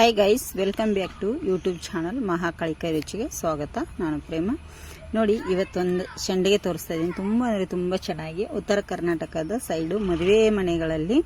Hi guys welcome back to YouTube channel Mahakalika ರುಚಿಗೆ ಸ್ವಾಗತ ನಾನು ಪ್ರೇಮ ನೋಡಿ ಇವತ್ತೊಂದು ಸಂಡಿಗೆ ತೋರಿಸ್ತಾ ಇದ್ದೀನಿ ತುಂಬ ಅಂದರೆ ತುಂಬ ಚೆನ್ನಾಗಿ ಉತ್ತರ ಕರ್ನಾಟಕದ ಸೈಡು ಮದುವೆ ಮನೆಗಳಲ್ಲಿ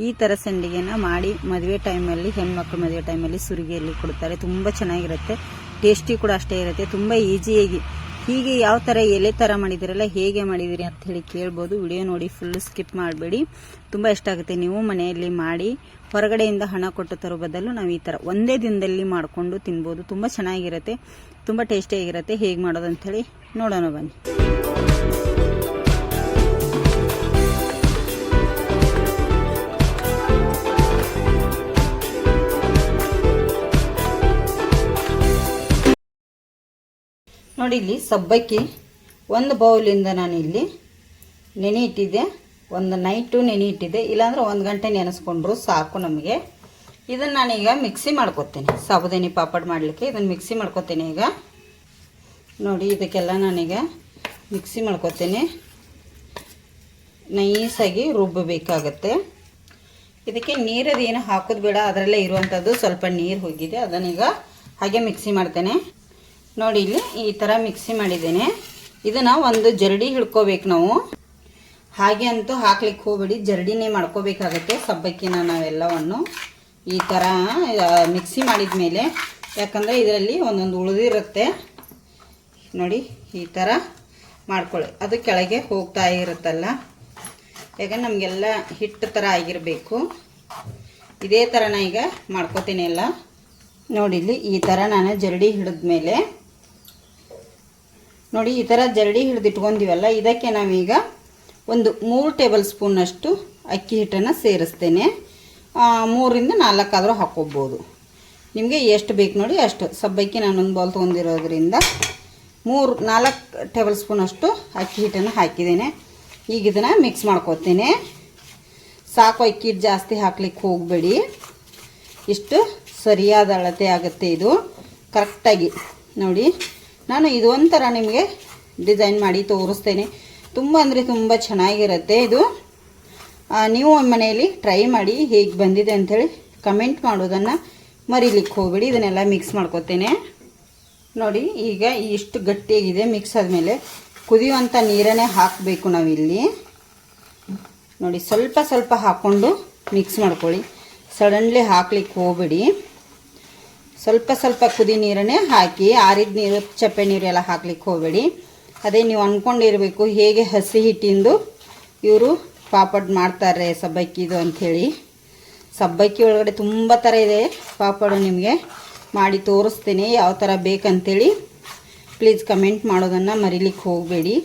ಈ ಥರ ಸಂಡಿಗೆನ ಮಾಡಿ ಮದುವೆ ಟೈಮಲ್ಲಿ ಹೆಣ್ಮಕ್ಳು ಮದುವೆ ಟೈಮಲ್ಲಿ ಸುರಿಗೆಯಲ್ಲಿ ಕೊಡ್ತಾರೆ ತುಂಬ ಚೆನ್ನಾಗಿರುತ್ತೆ ಟೇಸ್ಟಿ ಕೂಡ ಅಷ್ಟೇ ಇರುತ್ತೆ ತುಂಬ ಈಸಿಯಾಗಿ ಹೀಗೆ ಯಾವ ಥರ ಎಲೆ ಥರ ಮಾಡಿದಿರಲ್ಲ ಹೇಗೆ ಮಾಡಿದಿರಿ ಅಂತ ಹೇಳಿ ಕೇಳ್ಬೋದು. ವಿಡಿಯೋ ನೋಡಿ ಫುಲ್ ಸ್ಕಿಪ್ ಮಾಡಬೇಡಿ. ತುಂಬ ಇಷ್ಟ ಆಗುತ್ತೆ ನೀವು ಮನೆಯಲ್ಲಿ ಮಾಡಿ ಹೊರಗಡೆಯಿಂದ ಹಣ ಕೊಟ್ಟು ತರೋ ಬದಲು ನಾವು ಈ ಥರ ಒಂದೇ ದಿನದಲ್ಲಿ ಮಾಡಿಕೊಂಡು ತಿನ್ಬೋದು. ತುಂಬ ಚೆನ್ನಾಗಿರುತ್ತೆ. ತುಂಬ ಟೇಸ್ಟಿಯಾಗಿರುತ್ತೆ ಹೇಗೆ ಮಾಡೋದು ಅಂಥೇಳಿ ನೋಡೋಣ ಬನ್ನಿ. ನೋಡಿ ಇಲ್ಲಿ ಸಬ್ಬಕ್ಕಿ. ಒಂದು ಬೌಲಿಂದ ನಾನು ಇಲ್ಲಿ ನೆನೆ ಇಟ್ಟಿದ್ದೆ. ಒಂದು ನೈಟು ನೆನೆ ಇಟ್ಟಿದ್ದೆ. ಇಲ್ಲಾಂದ್ರೆ ಒಂದು ಗಂಟೆ ನೆನೆಸ್ಕೊಂಡ್ರು ಸಾಕು ನಮಗೆ. ಇದನ್ನು ನಾನೀಗ ಮಿಕ್ಸಿ ಮಾಡ್ಕೊತೀನಿ. ಸಾಬುದಾನಿ ಪಾಪಡ್ ಮಾಡಲಿಕ್ಕೆ ಇದನ್ನು ಮಿಕ್ಸಿ ಮಾಡ್ಕೊತೀನಿ ಈಗ. ನೋಡಿ, ಇದಕ್ಕೆಲ್ಲ ನಾನೀಗ ಮಿಕ್ಸಿ ಮಾಡ್ಕೊತೀನಿ. ನೈಸಾಗಿ ರುಬ್ಬಬೇಕಾಗತ್ತೆ. ಇದಕ್ಕೆ ನೀರದು ಏನು ಹಾಕೋದು ಬೇಡ. ಅದರಲ್ಲೇ ಇರುವಂಥದ್ದು ಸ್ವಲ್ಪ ನೀರು ಹೋಗಿದೆ. ಅದನ್ನೀಗ ಹಾಗೆ ಮಿಕ್ಸಿ ಮಾಡ್ತೇನೆ. ನೋಡಿ ಇಲ್ಲಿ ಈ ಥರ ಮಿಕ್ಸಿ ಮಾಡಿದ್ದೇನೆ. ಇದನ್ನು ಒಂದು ಜರಡಿ ಹಿಡ್ಕೋಬೇಕು ನಾವು. ಹಾಗೆ ಅಂತೂ ಹಾಕ್ಲಿಕ್ಕೆ ಹೋಗ್ಬೇಡಿ. ಜರಡಿನೇ ಮಾಡ್ಕೋಬೇಕಾಗತ್ತೆ ಸಬ್ಬಕ್ಕಿನ ನಾವೆಲ್ಲವನ್ನು. ಈ ಥರ ಮಿಕ್ಸಿ ಮಾಡಿದ ಮೇಲೆ ಯಾಕಂದರೆ ಇದರಲ್ಲಿ ಒಂದೊಂದು ಉಳಿದಿರುತ್ತೆ ನೋಡಿ, ಈ ಥರ ಮಾಡ್ಕೊಳ್ಳಿ. ಅದು ಕೆಳಗೆ ಹೋಗ್ತಾ ಇರುತ್ತಲ್ಲ. ಯಾಕಂದ್ರೆ ನಮಗೆಲ್ಲ ಹಿಟ್ಟು ಥರ ಆಗಿರಬೇಕು. ಇದೇ ಥರ ಈಗ ಮಾಡ್ಕೋತೀನಿ ಎಲ್ಲ ನೋಡಿ ಇಲ್ಲಿ ಈ ಥರ ನಾನು ಜರಡಿ ಹಿಡಿದ್ಮೇಲೆ ನೋಡಿ, ಈ ಥರ ಜರಡಿ ಹಿಡಿದಿಟ್ಕೊಂಡಿವಲ್ಲ, ಇದಕ್ಕೆ ನಾವೀಗ ಒಂದು ಮೂರು ಟೇಬಲ್ ಸ್ಪೂನಷ್ಟು ಅಕ್ಕಿ ಹಿಟ್ಟನ್ನು ಸೇರಿಸ್ತೇನೆ. ಮೂರಿಂದ ನಾಲ್ಕಾದರೂ ಹಾಕ್ಕೋಬೋದು. ನಿಮಗೆ ಎಷ್ಟು ಬೇಕು ನೋಡಿ, ಅಷ್ಟು. ಸಬ್ಬಕ್ಕಿ ನಾನೊಂದು ಬಾಲ್ ತೊಗೊಂಡಿರೋದ್ರಿಂದ ಮೂರು, ನಾಲ್ಕು ಟೇಬಲ್ ಸ್ಪೂನಷ್ಟು ಅಕ್ಕಿ ಹಿಟ್ಟನ್ನು ಹಾಕಿದ್ದೇನೆ. ಈಗ ಇದನ್ನು ಮಿಕ್ಸ್ ಮಾಡ್ಕೋತೇನೆ. ಸಾಕು, ಅಕ್ಕಿ ಹಿಟ್ಟು ಜಾಸ್ತಿ ಹಾಕ್ಲಿಕ್ಕೆ ಹೋಗಬೇಡಿ. ಇಷ್ಟು ಸರಿಯಾದ ಅಳತೆ ಆಗುತ್ತೆ ಇದು. ಕರೆಕ್ಟಾಗಿ ನೋಡಿ. ನಾನು ಇದು ಒಂಥರ ನಿಮಗೆ ಡಿಸೈನ್ ಮಾಡಿ ತೋರಿಸ್ತೇನೆ. ತುಂಬ ಅಂದರೆ ತುಂಬ ಚೆನ್ನಾಗಿರುತ್ತೆ ಇದು. ನೀವು ಮನೆಯಲ್ಲಿ ಟ್ರೈ ಮಾಡಿ ಹೇಗೆ ಬಂದಿದೆ ಅಂಥೇಳಿ ಕಮೆಂಟ್ ಮಾಡೋದನ್ನು ಮರಿಲಿಕ್ಕೆ ಹೋಗಬೇಡಿ, ಇದನ್ನೆಲ್ಲ ಮಿಕ್ಸ್ ಮಾಡ್ಕೊತೇನೆ. ನೋಡಿ, ಈಗ ಇಷ್ಟು ಗಟ್ಟಿಯಾಗಿದೆ, ಮಿಕ್ಸ್ ಆದಮೇಲೆ ಕುದಿಯುವಂಥ ನೀರನ್ನೇ ಹಾಕಬೇಕು ನಾವಿಲ್ಲಿ. ನೋಡಿ, ಸ್ವಲ್ಪ ಸ್ವಲ್ಪ ಹಾಕ್ಕೊಂಡು ಮಿಕ್ಸ್ ಮಾಡ್ಕೊಳ್ಳಿ. ಸಡನ್ಲಿ ಹಾಕ್ಲಿಕ್ಕೆ ಹೋಗಬೇಡಿ. ಸ್ವಲ್ಪ ಸ್ವಲ್ಪ ಕುದಿ ನೀರನ್ನೇ ಹಾಕಿ, ಆರಿದ ನೀರು, ಚಪ್ಪೆ ನೀರು ಎಲ್ಲ ಹಾಕ್ಲಿಕ್ಕೆ ಹೋಗಬೇಡಿ. ಅದೇ ನೀವು ಅಂದ್ಕೊಂಡಿರಬೇಕು ಹೇಗೆ ಹಸಿ ಹಿಟ್ಟಿಂದು ಇವರು ಪಾಪಡ್ ಮಾಡ್ತಾರೆ ಸಬ್ಬಕ್ಕಿದು ಅಂಥೇಳಿ. ಸಬ್ಬಕ್ಕಿ ಒಳಗಡೆ ತುಂಬ ಥರ ಇದೆ ಪಾಪಡು ನಿಮಗೆ ಮಾಡಿ ತೋರಿಸ್ತೀನಿ ಯಾವ ಥರ ಬೇಕಂತೇಳಿ. ಪ್ಲೀಸ್ ಕಮೆಂಟ್ ಮಾಡೋದನ್ನು ಮರಿಲಿಕ್ಕೆ ಹೋಗಬೇಡಿ.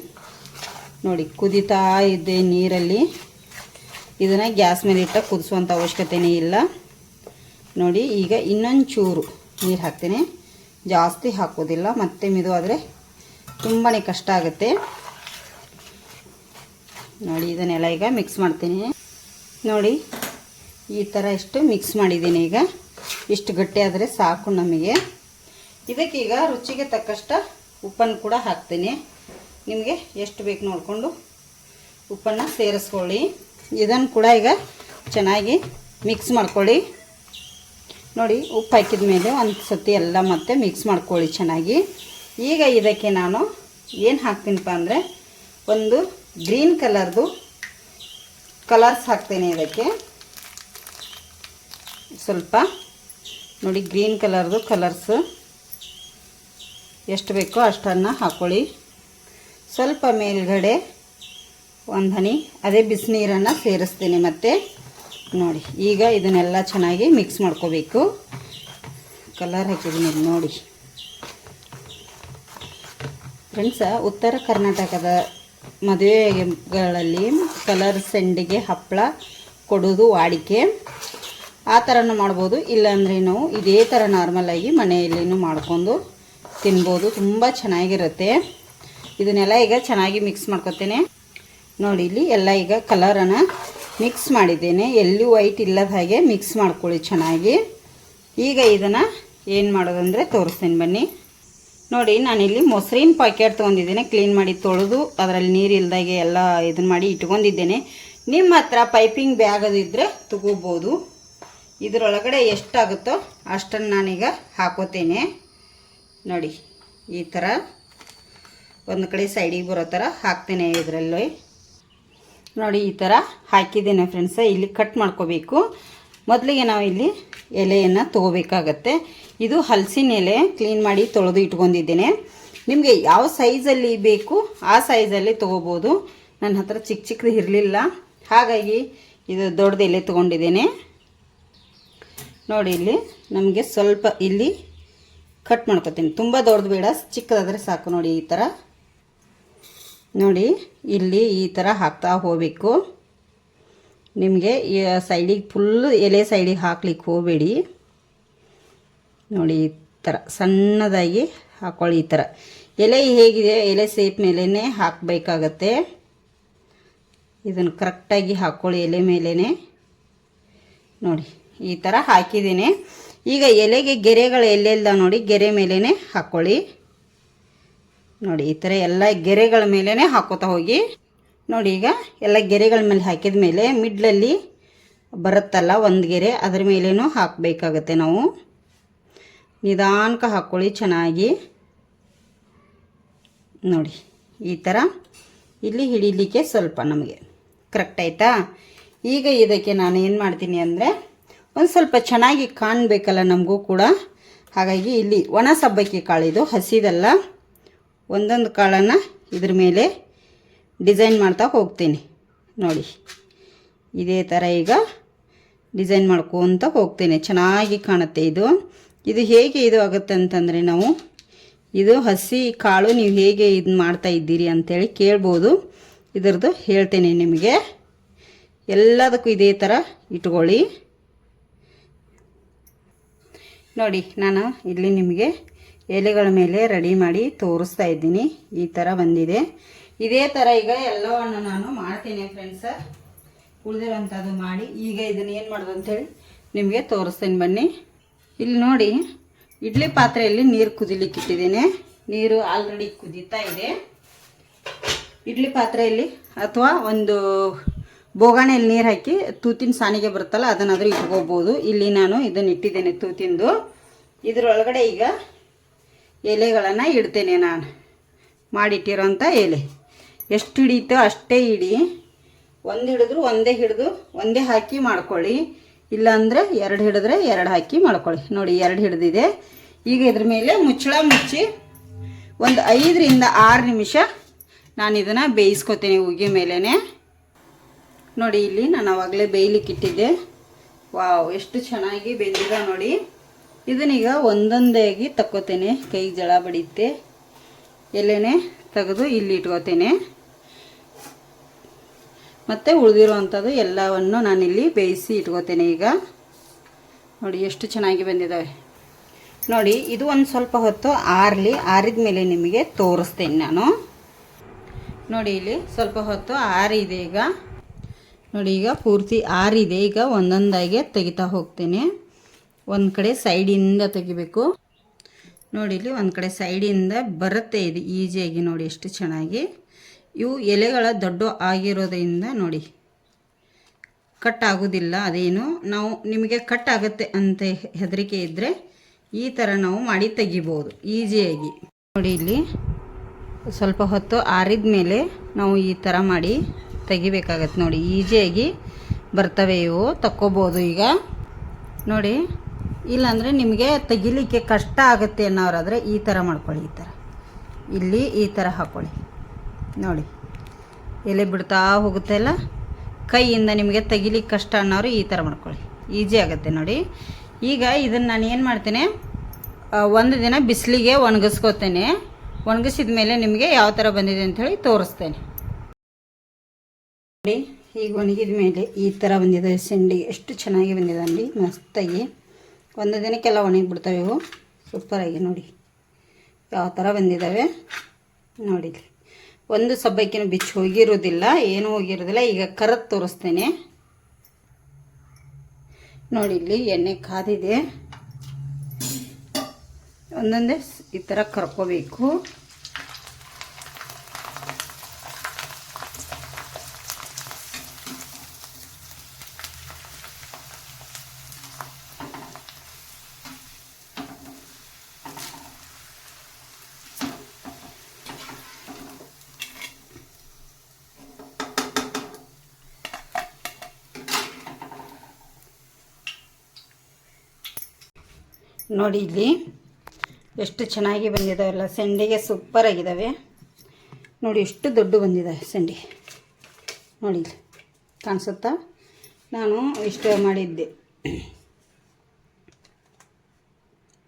ನೋಡಿ, ಕುದಿತಾ ಇದೆ ನೀರಲ್ಲಿ. ಇದನ್ನು ಗ್ಯಾಸ್ ಮೇಲೆ ಇಟ್ಟ ಕುದಿಸುವಂಥ ಅವಶ್ಯಕತೆಯೇ ಇಲ್ಲ. ನೋಡಿ, ಈಗ ಇನ್ನೊಂದು ಚೂರು. ನೀರು ಹಾಕ್ತೀನಿ. ಜಾಸ್ತಿ ಹಾಕೋದಿಲ್ಲ, ಮತ್ತೆ ಮಿದು ಆದರೆ ತುಂಬಾ ಕಷ್ಟ ಆಗುತ್ತೆ. ನೋಡಿ, ಇದನ್ನೆಲ್ಲ ಈಗ ಮಿಕ್ಸ್ ಮಾಡ್ತೀನಿ. ನೋಡಿ, ಈ ಥರ ಇಷ್ಟು ಮಿಕ್ಸ್ ಮಾಡಿದ್ದೀನಿ ಈಗ. ಇಷ್ಟು ಗಟ್ಟಿ ಆದರೆ ಸಾಕು ನಮಗೆ. ಇದಕ್ಕೀಗ ರುಚಿಗೆ ತಕ್ಕಷ್ಟು ಉಪ್ಪನ್ನು ಕೂಡ ಹಾಕ್ತೀನಿ. ನಿಮಗೆ ಎಷ್ಟು ಬೇಕು ನೋಡಿಕೊಂಡು ಉಪ್ಪನ್ನು ಸೇರಿಸ್ಕೊಳ್ಳಿ. ಇದನ್ನು ಕೂಡ ಈಗ ಚೆನ್ನಾಗಿ ಮಿಕ್ಸ್ ಮಾಡ್ಕೊಳ್ಳಿ. ನೋಡಿ, ಉಪ್ಪು ಹಾಕಿದ ಮೇಲೆ ಒಂದು ಸತಿ ಎಲ್ಲ ಮತ್ತೆ ಮಿಕ್ಸ್ ಮಾಡ್ಕೊಳ್ಳಿ ಚೆನ್ನಾಗಿ. ಈಗ ಇದಕ್ಕೆ ನಾನು ಏನು ಹಾಕ್ತೀನಪ್ಪ ಅಂದರೆ ಒಂದು ಗ್ರೀನ್ ಕಲರ್ದು ಕಲರ್ಸ್ ಹಾಕ್ತೇನೆ ಇದಕ್ಕೆ. ಸ್ವಲ್ಪ ನೋಡಿ ಗ್ರೀನ್ ಕಲರ್ದು ಕಲರ್ಸ್ ಎಷ್ಟು ಬೇಕೋ ಅಷ್ಟನ್ನು ಹಾಕ್ಕೊಳ್ಳಿ ಸ್ವಲ್ಪ ಮೇಲ್ಗಡೆ ಒಂದು ಹನಿ, ಅದೇ ಬಿಸಿನೀರನ್ನು ಸೇರಿಸ್ತೀನಿ ಮತ್ತೆ. ನೋಡಿ, ಈಗ ಇದನ್ನೆಲ್ಲ ಚೆನ್ನಾಗಿ ಮಿಕ್ಸ್ ಮಾಡ್ಕೋಬೇಕು. ಕಲರ್ ಹಾಕಿದ್ದೀನಿ ನೋಡಿ. ಫ್ರೆಂಡ್ಸ ಉತ್ತರ ಕರ್ನಾಟಕದ ಮದುವೆಗಳಲ್ಲಿ ಕಲರ್ ಸೆಂಡಿಗೆ ಹಪ್ಪಳ, ಕೊಡೋದು, ವಾಡಿಕೆ. ಆ ಥರನೂ ಮಾಡ್ಬೋದು. ಇಲ್ಲಾಂದರೆ ನಾವು ಇದೇ ಥರ ನಾರ್ಮಲಾಗಿ ಮನೆಯಲ್ಲಿನೂ ಮಾಡ್ಕೊಂಡು ತಿನ್ಬೋದು. ತುಂಬ ಚೆನ್ನಾಗಿರುತ್ತೆ. ಇದನ್ನೆಲ್ಲ ಈಗ ಚೆನ್ನಾಗಿ ಮಿಕ್ಸ್ ಮಾಡ್ಕೊತೇನೆ. ನೋಡಿ, ಇಲ್ಲಿ ಎಲ್ಲ ಈಗ ಕಲರನ್ನು ಮಿಕ್ಸ್ ಮಾಡಿದ್ದೇನೆ. ಎಲ್ಲೂ ವೈಟ್ ಇಲ್ಲದ ಹಾಗೆ ಮಿಕ್ಸ್ ಮಾಡ್ಕೊಳ್ಳಿ ಚೆನ್ನಾಗಿ. ಈಗ ಇದನ್ನು ಏನು ಮಾಡೋದಂದರೆ ತೋರಿಸ್ತೀನಿ ಬನ್ನಿ. ನೋಡಿ, ನಾನಿಲ್ಲಿ ಮೊಸರಿನ ಪ್ಯಾಕೆಟ್ ತೊಗೊಂಡಿದ್ದೇನೆ. ಕ್ಲೀನ್ ಮಾಡಿ ತೊಳೆದು ಅದರಲ್ಲಿ ನೀರು ಇಲ್ದಾಗೆ ಎಲ್ಲ ಇದನ್ನು ಮಾಡಿ ಇಟ್ಕೊಂಡಿದ್ದೇನೆ. ನಿಮ್ಮ ಹತ್ರ ಪೈಪಿಂಗ್ ಬ್ಯಾಗ್ ಅದಿದ್ದರೆ ತಗೋಬೋದು. ಇದರೊಳಗಡೆ ಎಷ್ಟಾಗುತ್ತೋ ಅಷ್ಟನ್ನು ನಾನೀಗ ಹಾಕೋತೇನೆ. ನೋಡಿ, ಈ ಥರ ಒಂದು ಕಡೆ ಸೈಡಿಗೆ ಬರೋ ಥರ ಹಾಕ್ತೇನೆ ಇದರಲ್ಲಿ. ನೋಡಿ ಈ ಥರ ಹಾಕಿದ್ದೇನೆ ಫ್ರೆಂಡ್ಸ ಇಲ್ಲಿ ಕಟ್ ಮಾಡ್ಕೋಬೇಕು. ಮೊದಲಿಗೆ ನಾವು ಇಲ್ಲಿ ಎಲೆಯನ್ನು ತೊಗೋಬೇಕಾಗತ್ತೆ. ಇದು ಹಲಸಿನ ಎಲೆ ಕ್ಲೀನ್ ಮಾಡಿ ತೊಳೆದು ಇಟ್ಕೊಂಡಿದ್ದೇನೆ. ನಿಮಗೆ ಯಾವ ಸೈಜಲ್ಲಿ ಬೇಕು ಆ ಸೈಜಲ್ಲಿ ತೊಗೋಬೋದು. ನನ್ನ ಹತ್ರ ಚಿಕ್ಕ ಚಿಕ್ಕದು ಇರಲಿಲ್ಲ. ಹಾಗಾಗಿ ಇದು ದೊಡ್ಡದು ಎಲೆ ತೊಗೊಂಡಿದ್ದೇನೆ. ನೋಡಿ ಇಲ್ಲಿ ನಮಗೆ ಸ್ವಲ್ಪ ಇಲ್ಲಿ ಕಟ್ ಮಾಡ್ಕೋತೀನಿ. ತುಂಬ ದೊಡ್ಡದು ಬೇಡ, ಚಿಕ್ಕದಾದರೆ ಸಾಕು ನೋಡಿ ಈ ಥರ ನೋಡಿ, ಇಲ್ಲಿ ಈ ಥರ ಹಾಕ್ತಾ ಹೋಗಬೇಕು. ನಿಮಗೆ ಸೈಡಿಗೆ ಫುಲ್ಲು ಎಲೆ ಸೈಡಿಗೆ ಹಾಕ್ಲಿಕ್ಕೆ ಹೋಗಬೇಡಿ. ನೋಡಿ, ಈ ಥರ ಸಣ್ಣದಾಗಿ ಹಾಕ್ಕೊಳ್ಳಿ ಈ ಥರ ಎಲೆ ಹೇಗಿದೆ? ಎಲೆ ಸೇಪ್ ಮೇಲೇ ಹಾಕಬೇಕಾಗತ್ತೆ. ಇದನ್ನು ಕರೆಕ್ಟಾಗಿ ಹಾಕ್ಕೊಳ್ಳಿ ಎಲೆ ಮೇಲೇ ನೋಡಿ, ಈ ಥರ ಹಾಕಿದ್ದೀನಿ. ಈಗ ಎಲೆಗೆ ಗೆರೆಗಳು ಎಲ್ಲೆಲ್ಲ ನೋಡಿ, ಗೆರೆ ಮೇಲೇ ಹಾಕ್ಕೊಳ್ಳಿ ನೋಡಿ, ಈ ಥರ ಎಲ್ಲ ಗೆರೆಗಳ ಮೇಲೇ ಹಾಕೋತಾ ಹೋಗಿ, ನೋಡಿ ಈಗ ಎಲ್ಲ ಗೆರೆಗಳ ಮೇಲೆ ಹಾಕಿದ ಮೇಲೆ ಮಿಡ್ಲಲ್ಲಿ ಬರುತ್ತಲ್ಲ ಒಂದು ಗೆರೆ, ಅದ್ರ ಮೇಲೇನೂ ಹಾಕಬೇಕಾಗತ್ತೆ ನಾವು. ನಿಧಾನಕ್ಕೆ ಹಾಕ್ಕೊಳ್ಳಿ ಚೆನ್ನಾಗಿ. ನೋಡಿ, ಈ ಥರ ಇಲ್ಲಿ ಹಿಡಿಲಿಕ್ಕೆ ಸ್ವಲ್ಪ ನಮಗೆ ಕರೆಕ್ಟ್ ಆಯಿತಾ? ಈಗ ಇದಕ್ಕೆ ನಾನು ಏನು ಮಾಡ್ತೀನಿ ಅಂದರೆ ಒಂದು ಸ್ವಲ್ಪ ಚೆನ್ನಾಗಿ ಕಾಣಬೇಕಲ್ಲ ನಮಗೂ ಕೂಡ. ಹಾಗಾಗಿ ಇಲ್ಲಿ ಒಣ ಸಬ್ಬಕ್ಕಿ ಕಾಳಿದು ಹಸಿದಲ್ಲ. ಒಂದೊಂದು ಕಾಳನ್ನು ಇದ್ರ ಮೇಲೆ ಡಿಸೈನ್ ಮಾಡ್ತಾ ಹೋಗ್ತೀನಿ. ನೋಡಿ, ಇದೇ ಥರ ಈಗ ಡಿಸೈನ್ ಮಾಡ್ಕೊತ ಹೋಗ್ತೇನೆ. ಚೆನ್ನಾಗಿ ಕಾಣುತ್ತೆ ಇದು. ಇದು ಹೇಗೆ ಇದು ಆಗುತ್ತೆ ಅಂತಂದರೆ ನಾವು ಇದು ಹಸಿ ಕಾಳು ನೀವು ಹೇಗೆ ಇದು ಮಾಡ್ತಾ ಇದ್ದೀರಿ ಅಂತೇಳಿ ಕೇಳ್ಬೋದು. ಇದ್ರದ್ದು ಹೇಳ್ತೇನೆ ನಿಮಗೆ. ಎಲ್ಲದಕ್ಕೂ ಇದೇ ಥರ ಇಟ್ಕೊಳ್ಳಿ. ನೋಡಿ, ನಾನು ಇಲ್ಲಿ ನಿಮಗೆ ಎಲೆಗಳ ಮೇಲೆ ರೆಡಿ ಮಾಡಿ ತೋರಿಸ್ತಾ ಇದ್ದೀನಿ. ಈ ಥರ ಬಂದಿದೆ. ಇದೇ ಥರ ಈಗ ಎಲ್ಲವನ್ನು ನಾನು ಮಾಡ್ತೀನಿ ಫ್ರೆಂಡ್ಸ ಉಳಿದಿರೋಂಥದ್ದು ಮಾಡಿ ಈಗ ಇದನ್ನು ಏನು ಮಾಡೋದು ಅಂಥೇಳಿ ನಿಮಗೆ ತೋರಿಸ್ತೀನಿ ಬನ್ನಿ. ಇಲ್ಲಿ ನೋಡಿ, ಇಡ್ಲಿ ಪಾತ್ರೆಯಲ್ಲಿ ನೀರು ಕುದಿಲಿಕ್ಕೆ ಇಟ್ಟಿದ್ದೀನಿ. ನೀರು ಆಲ್ರೆಡಿ ಕುದೀತಾ ಇದೆ. ಇಡ್ಲಿ ಪಾತ್ರೆಯಲ್ಲಿ ಅಥವಾ ಒಂದು ಬೋಗಾಣೆಯಲ್ಲಿ ನೀರು ಹಾಕಿ ತೂತಿನ ಸಾನಿಗೆ ಬರುತ್ತಲ್ಲ, ಅದನ್ನಾದರೂ ಇಟ್ಕೋಬೋದು. ಇಲ್ಲಿ ನಾನು ಇದನ್ನು ಇಟ್ಟಿದ್ದೇನೆ ತೂತಿಂದು. ಇದರೊಳಗಡೆ ಈಗ ಎಲೆಗಳನ್ನು ಇಡ್ತೇನೆ ನಾನು. ಮಾಡಿಟ್ಟಿರೋಂಥ ಎಲೆ. ಎಷ್ಟು ಹಿಡಿಯುತ್ತೋ ಅಷ್ಟೇ ಇಡಿ ಒಂದು ಹಿಡಿದ್ರು ಒಂದೇ ಹಿಡಿದು ಒಂದೇ ಹಾಕಿ ಮಾಡ್ಕೊಳ್ಳಿ. ಇಲ್ಲಾಂದರೆ ಎರಡು ಹಿಡಿದ್ರೆ ಎರಡು ಹಾಕಿ ಮಾಡ್ಕೊಳ್ಳಿ. ನೋಡಿ, ಎರಡು ಹಿಡಿದಿದೆ. ಈಗ ಇದ್ರ ಮೇಲೆ ಮುಚ್ಚಳ ಮುಚ್ಚಿ ಒಂದು ಐದರಿಂದ ಆರು ನಿಮಿಷ ನಾನು ಇದನ್ನು ಬೇಯಿಸ್ಕೊತೀನಿ ಉಗಿ ಮೇಲೇ ನೋಡಿ, ಇಲ್ಲಿ ನಾನು ಆವಾಗಲೇ ಬೇಯ್ಲಿಕ್ಕೆ ಇಟ್ಟಿದ್ದೆ ವಾವ್, ಎಷ್ಟು ಚೆನ್ನಾಗಿ ಬೆಂದಿದೆ ನೋಡಿ. ಇದನ್ನೀಗ ಒಂದೊಂದಾಗಿ ತಕ್ಕೋತೇನೆ. ಕೈಗೆ ಜಳ ಬಡಿಯುತ್ತೆ. ಎಲೆನೇ ತೆಗೆದು ಇಲ್ಲಿ ಇಟ್ಕೋತೇನೆ. ಮತ್ತು ಉಳಿದಿರುವಂಥದ್ದು ಎಲ್ಲವನ್ನು ನಾನಿಲ್ಲಿ ಬೇಯಿಸಿ ಇಟ್ಕೋತೇನೆ ಈಗ. ನೋಡಿ ಎಷ್ಟು ಚೆನ್ನಾಗಿ ಬಂದಿದ್ದಾವೆ. ನೋಡಿ, ಇದು ಒಂದು ಸ್ವಲ್ಪ ಹೊತ್ತು ಆರಲಿ, ಆರಿದ ಮೇಲೆ ನಿಮಗೆ ತೋರಿಸ್ತೇನೆ ನಾನು. ನೋಡಿ ಇಲ್ಲಿ ಸ್ವಲ್ಪ ಹೊತ್ತು ಆರಿದೆ ಈಗ. ನೋಡಿ ಈಗ ಪೂರ್ತಿ ಆರಿದೆ. ಈಗ ಒಂದೊಂದಾಗಿ ತೆಗಿತಾ ಹೋಗ್ತೇನೆ. ಒಂದು ಕಡೆ ಸೈಡಿಂದ ತೆಗಿಬೇಕು. ನೋಡಿ ಇಲ್ಲಿ ಒಂದು ಕಡೆ ಸೈಡಿಂದ ಬರುತ್ತೆ ಇದು ಈಸಿಯಾಗಿ ನೋಡಿ ಎಷ್ಟು ಚೆನ್ನಾಗಿ. ಇವು ಎಲೆಗಳ ದೊಡ್ಡ ಆಗಿರೋದ್ರಿಂದ ನೋಡಿ. ಕಟ್ ಆಗೋದಿಲ್ಲ, ಅದೇನು? ನಾವು ನಿಮಗೆ ಕಟ್ ಆಗುತ್ತೆ ಅಂತ ಹೆದರಿಕೆ ಇದ್ದರೆ ಈ ಥರ ನಾವು ಮಾಡಿ ತೆಗಿಬೋದು ಈಸಿಯಾಗಿ ನೋಡಿ ಇಲ್ಲಿ ಸ್ವಲ್ಪ ಹೊತ್ತು ಆರಿದ ಮೇಲೆ ನಾವು ಈ ಥರ ಮಾಡಿ ತೆಗಿಬೇಕಾಗತ್ತೆ ನೋಡಿ ಈಸಿಯಾಗಿ ಬರ್ತವೆ ಇವು, ತಕ್ಕೋಬೋದು ಈಗ. ನೋಡಿ. ಇಲ್ಲಾಂದರೆ ನಿಮಗೆ ತೆಗಿಲಿಕ್ಕೆ ಕಷ್ಟ ಆಗುತ್ತೆ ಅನ್ನೋರಾದರೆ ಈ ಥರ ಮಾಡ್ಕೊಳ್ಳಿ, ಈ ಥರ ಇಲ್ಲಿ ಈ ಥರ ಹಾಕ್ಕೊಳ್ಳಿ ನೋಡಿ. ಎಲೆ ಬಿಡ್ತಾ ಹೋಗುತ್ತೆ ಅಲ್ಲ? ಕೈಯಿಂದ ನಿಮಗೆ ತೆಗಿಲಿಕ್ಕೆ ಕಷ್ಟ ಅನ್ನೋರು ಈ ಥರ ಮಾಡ್ಕೊಳ್ಳಿ. ಈಜಿ ಆಗುತ್ತೆ ನೋಡಿ. ಈಗ ಇದನ್ನು ನಾನು ಏನು ಮಾಡ್ತೇನೆ? ಒಂದು ದಿನ ಬಿಸಿಲಿಗೆ ಒಣಗಿಸ್ಕೋತೇನೆ. ಒಣಗಿಸಿದ ಮೇಲೆ ನಿಮಗೆ ಯಾವ ಥರ ಬಂದಿದೆ ಅಂಥೇಳಿ ತೋರಿಸ್ತೇನೆ. ನೋಡಿ, ಈಗ ಒಣಗಿದ ಮೇಲೆ ಈ ಥರ ಬಂದಿದೆ. ಸಿಂಡಿ ಎಷ್ಟು ಚೆನ್ನಾಗಿ ಬಂದಿದೆ ಅಂಡಿ ಮಸ್ತಾಗಿ. ಒಂದು ದಿನಕ್ಕೆಲ್ಲ ಒಣಗಿಬಿಡ್ತವೆ ಇವು. ಸೂಪರಾಗಿ ನೋಡಿ. ಯಾವ ಥರ ಬಂದಿದ್ದಾವೆ ನೋಡಿ ಒಂದು ಸಬ್ಬಕ್ಕಿನ ಬಿಚ್ಚಿ ಹೋಗಿರೋದಿಲ್ಲ ಏನೂ ಹೋಗಿರೋದಿಲ್ಲ ಈಗ ಕರದ್ ತೋರಿಸ್ತೇನೆ. ನೋಡಿ, ಇಲ್ಲಿ ಎಣ್ಣೆ ಕಾದಿದೆ. ಒಂದೊಂದೇ ಈ ಥರ ಕರ್ಕೋಬೇಕು. ನೋಡಿ ಇಲ್ಲಿ. ಎಷ್ಟು ಚೆನ್ನಾಗಿ ಬಂದಿದ್ದಾವೆಲ್ಲ ಸೆಂಡಿಗೆ ಸೂಪರ್ ಆಗಿದ್ದಾವೆ ನೋಡಿ ಎಷ್ಟು ದೊಡ್ಡ ಬಂದಿದ್ದಾವೆ ಸೆಂಡಿ. ನೋಡಿ ಇಲ್ಲಿ. ಕಾಣಿಸುತ್ತಾ? ನಾನು ಇಷ್ಟು ಮಾಡಿದ್ದೆ.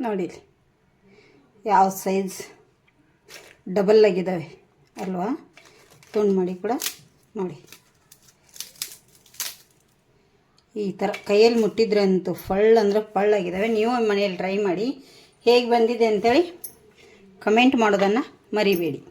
ನೋಡಿ ಯಾವ ಸೈಜ್ ಡಬಲ್ ಆಗಿದ್ದಾವೆ ಅಲ್ವಾ? ತುಂಡು ಮಾಡಿ ಕೂಡ. ನೋಡಿ. ಈ ಥರ ಕೈಯಲ್ಲಿ ಮುಟ್ಟಿದ್ರೆ ಅಂತೂ ಫಳ್ ಅಂದರೆ ಫಳ್ಳಾಗಿದ್ದಾವೆ. ನೀವು ಮನೆಯಲ್ಲಿ ಟ್ರೈ ಮಾಡಿ ಹೇಗೆ ಬಂದಿದೆ ಅಂತೇಳಿ ಕಮೆಂಟ್ ಮಾಡೋದನ್ನು ಮರಿಬೇಡಿ.